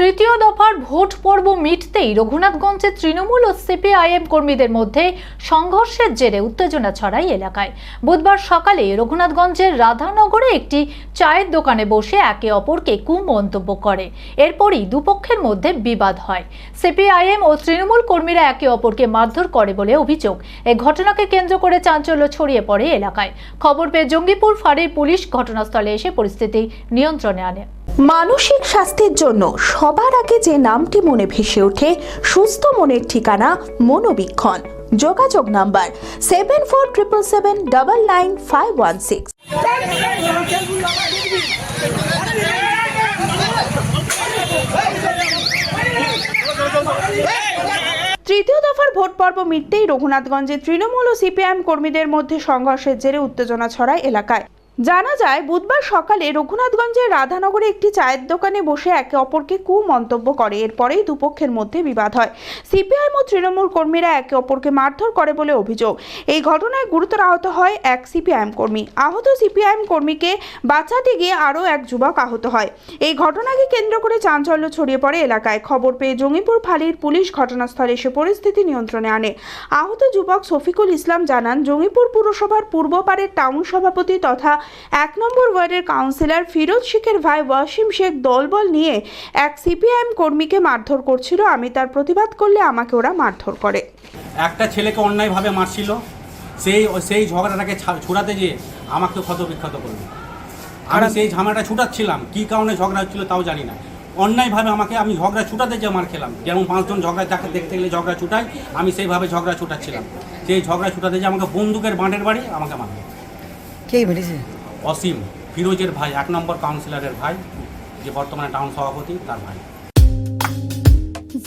তৃতীয় দফার ভোট পর্ব মিটতেই রঘুনাথগঞ্জের তৃণমূল ও সিপিআইএম কর্মীদের মধ্যে সংঘর্ষের জেরে উত্তেজনা ছড়াই এলাকায়। বুধবার সকালে রঘুনাথগঞ্জের রাধানগরে একটি চায়ের দোকানে বসে একে অপরকে কুমন্তব্য করে। এরপরই দুপক্ষের মধ্যে বিবাদ হয়। সিপিআইএম ও তৃণমূল কর্মীরা একে অপরকে মারধর করে বলে অভিযোগ। এই ঘটনাকে কেন্দ্র করে চাঞ্চল্য ছড়িয়ে পড়ে এলাকায়। খবর পেয়ে জঙ্গিপুর ফাঁড়ির পুলিশ ঘটনাস্থলে এসে পরিস্থিতি নিয়ন্ত্রণে আনে। মানসিক স্বাস্থ্যের জন্য সবার আগে যে নামটি মনে ভেসে ওঠে, সুস্থ মনের ঠিকানা মনোবীক্ষণ। যোগাযোগ number seven four triple seven double nine five one six তৃতীয় দফার ভোট পর্ব মিটতেই রঘুনাথগঞ্জে তৃণমূল ও সিপিআইএম কর্মীদের মধ্যে সংঘর্ষের জেরে উত্তেজনা ছড়ায় এলাকায়। জানা যায়, বুধবার সকালে রঘুনাথগঞ্জের রাধানগরে একটি চায়ের দোকানে বসে একে অপরকে কুমন্তব্য করে। এরপরেই দুপক্ষের মধ্যে বিবাদ হয়। সিপিআইএম ও তৃণমূল কর্মীরা একে অপরকে মারধর করে বলে অভিযোগ। এই ঘটনায় গুরুতর আহত হয় এক সিপিআইএম কর্মী। আহত সিপিআইএম কর্মীকে বাঁচাতে গিয়ে আরও এক যুবক আহত হয়। এই ঘটনাকে কেন্দ্র করে চাঞ্চল্য ছড়িয়ে পড়ে এলাকায়। খবর পেয়ে জঙ্গিপুর ফাঁড়ির পুলিশ ঘটনাস্থলে এসে পরিস্থিতি নিয়ন্ত্রণে আনে। আহত যুবক শফিকুল ইসলাম জানান, জঙ্গিপুর পুরসভার পূর্ব পূর্বপাড়ের টাউন সভাপতি তথা এক নম্বর ওয়ার্ডের কাউন্সিলর ফিরোজ শেখের ভাই ওয়াসিম শেখ দলবল নিয়ে এক সিপিআইএম কর্মীকে মারধর করছিল। আমি তার প্রতিবাদ করলে আমাকে ওরা মারধর করে। একটা ছেলেকে অন্যায়ভাবে মারছিল। সেই সেই ঝগড়াটাকে ছুড়াতে গিয়ে আমাকে ক্ষত বিক্ষত করল। আমি সেই ঝামেলাটা ছুটাচ্ছিলাম। কী কারণে ঝগড়া হচ্ছিল তাও জানি না। অন্যায়ভাবে আমাকে আমি ঝগড়া ছুটাতে যে মার খেলাম। যেমন পাঁচজন ঝগড়া যাকে দেখতে গেলে ঝগড়া ছুটাই আমি সেইভাবে ঝগড়া ছুটাচ্ছিলাম। সেই ঝগড়া ছুটাতে যে আমাকে বন্দুকের বাঁটের বাড়ি আমাকে মারলো। কে মেরেছে? অসীম ফিরোজের ভাই, এক নম্বর কাউন্সিলরের ভাই, যে বর্তমানে টাউন সভাপতি, তার ভাই।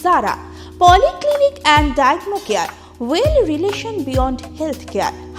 যারা polyclinic and diagno care well relation beyond health care